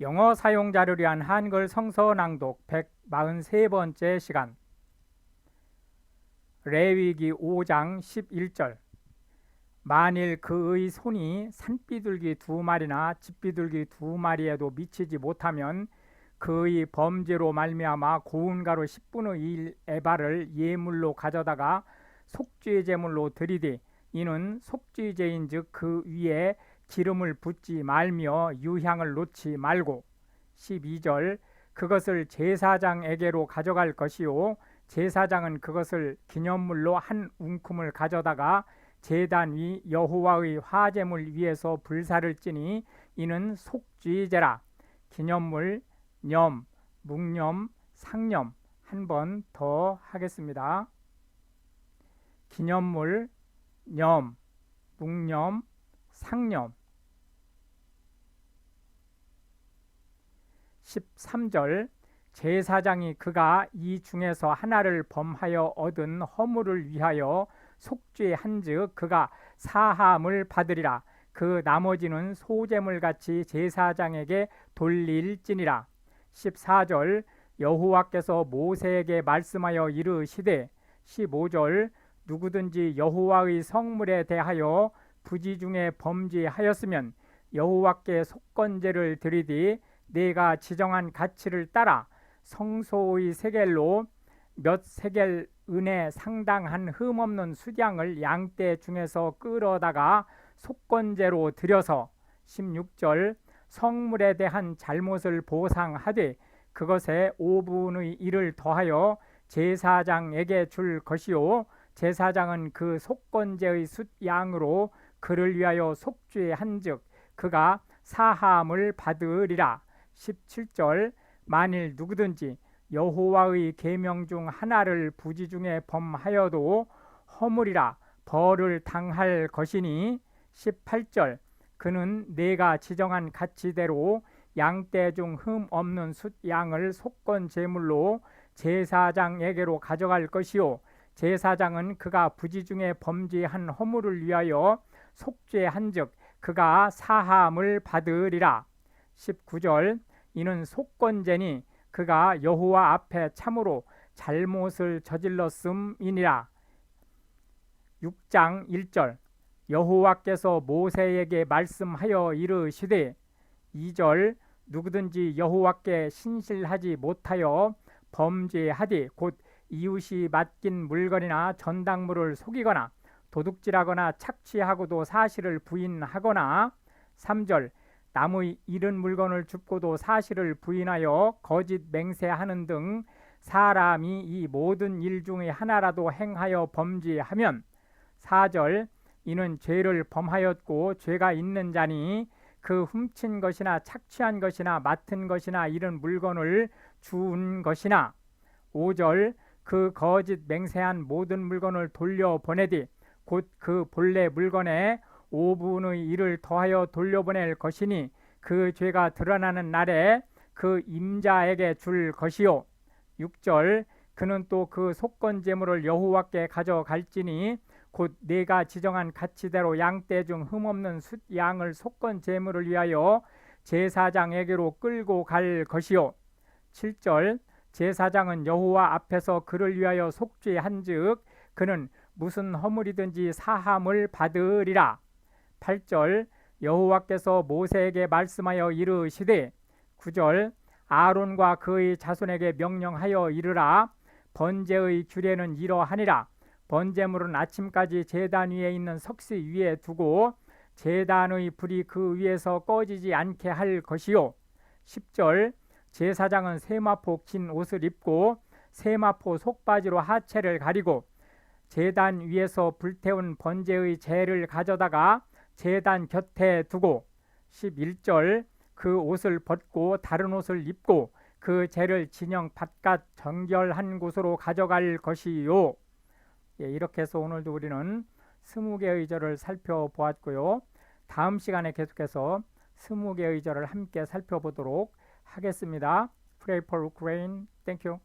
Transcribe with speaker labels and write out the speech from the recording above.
Speaker 1: 영어 사용자를 위한 한글 성서 낭독 143번째 시간. 레위기 5장 11절. 만일 그의 손이 산비둘기 두 마리나 집비둘기 두 마리에도 미치지 못하면 그의 범죄로 말미암아 고운 가루 10분의 1 에바를 예물로 가져다가 속죄 제물로 드리되 이는 속죄제인즉 그 위에 기름을 붓지 말며 유향을 놓지 말고. 12절 그것을 제사장에게로 가져갈 것이요. 제사장은 그것을 기념물로 한 웅큼을 가져다가 제단 위 여호와의 화제물 위에서 불사를 찌니 이는 속죄제라. 기념물 염 묵념 상념 한 번 더 하겠습니다. 기념물 염 묵념 상념 13절 제사장이 그가 이 중에서 하나를 범하여 얻은 허물을 위하여 속죄한즉 그가 사함을 받으리라. 그 나머지는 소재물 같이 제사장에게 돌릴지니라. 14절 여호와께서 모세에게 말씀하여 이르시되 15절 누구든지 여호와의 성물에 대하여 부지 중에 범죄하였으면 여호와께 속건제를 드리되 내가 지정한 가치를 따라 성소의 세겔로 몇 세겔 은에 상당한 흠없는 수량을 양떼 중에서 끌어다가 속건제로 들여서 16절 성물에 대한 잘못을 보상하되 그것에 5분의 1을 더하여 제사장에게 줄 것이요. 제사장은 그 속건제의 숫양으로 그를 위하여 속죄한즉 그가 사함을 받으리라 17절 만일 누구든지 여호와의 계명 중 하나를 부지 중에 범하여도 허물이라 벌을 당할 것이니 18절 그는 내가 지정한 가치대로 양떼 중 흠 없는 숫 양을 속건 제물로 제사장에게로 가져갈 것이요. 제사장은 그가 부지 중에 범죄한 허물을 위하여 속죄한즉 그가 사함을 받으리라. 19절 이는 속건제니 그가 여호와 앞에 참으로 잘못을 저질렀음이니라. 6장 1절. 여호와께서 모세에게 말씀하여 이르시되 2절 누구든지 여호와께 신실하지 못하여 범죄하되 곧 이웃이 맡긴 물건이나 전당물을 속이거나 도둑질하거나 착취하고도 사실을 부인하거나. 3절 남의 잃은 물건을 줍고도 사실을 부인하여 거짓 맹세하는 등 사람이 이 모든 일 중에 하나라도 행하여 범죄하면 4절 이는 죄를 범하였고 죄가 있는 자니 그 훔친 것이나 착취한 것이나 맡은 것이나 잃은 물건을 주운 것이나. 5절 그 거짓 맹세한 모든 물건을 돌려 보내되 곧그 본래 물건에 5분의 1을 더하여 돌려보낼 것이니 그 죄가 드러나는 날에 그 임자에게 줄 것이요. 6절 그는 또 그 속건 제물을 여호와께 가져갈지니 곧 내가 지정한 가치대로 양떼 중 흠없는 숫 양을 속건 제물을 위하여 제사장에게로 끌고 갈 것이요. 7절 제사장은 여호와 앞에서 그를 위하여 속죄한즉 그는 무슨 허물이든지 사함을 받으리라 8절 여호와께서 모세에게 말씀하여 이르시되 9절 아론과 그의 자손에게 명령하여 이르라. 번제의 규례는 이러하니라. 번제물은 아침까지 제단 위에 있는 석시 위에 두고 제단의 불이 그 위에서 꺼지지 않게 할 것이요. 10절 제사장은 세마포 긴 옷을 입고 세마포 속바지로 하체를 가리고 제단 위에서 불태운 번제의 재를 가져다가 제단 곁에 두고 11절 그 옷을 벗고 다른 옷을 입고 그 재를 진영 바깥 정결한 곳으로 가져갈 것이요. 예, 이렇게 해서 오늘도 우리는 스무 개의 절을 살펴보았고요. 다음 시간에 계속해서 스무 개의 절을 함께 살펴보도록 하겠습니다. Pray for Ukraine. Thank you.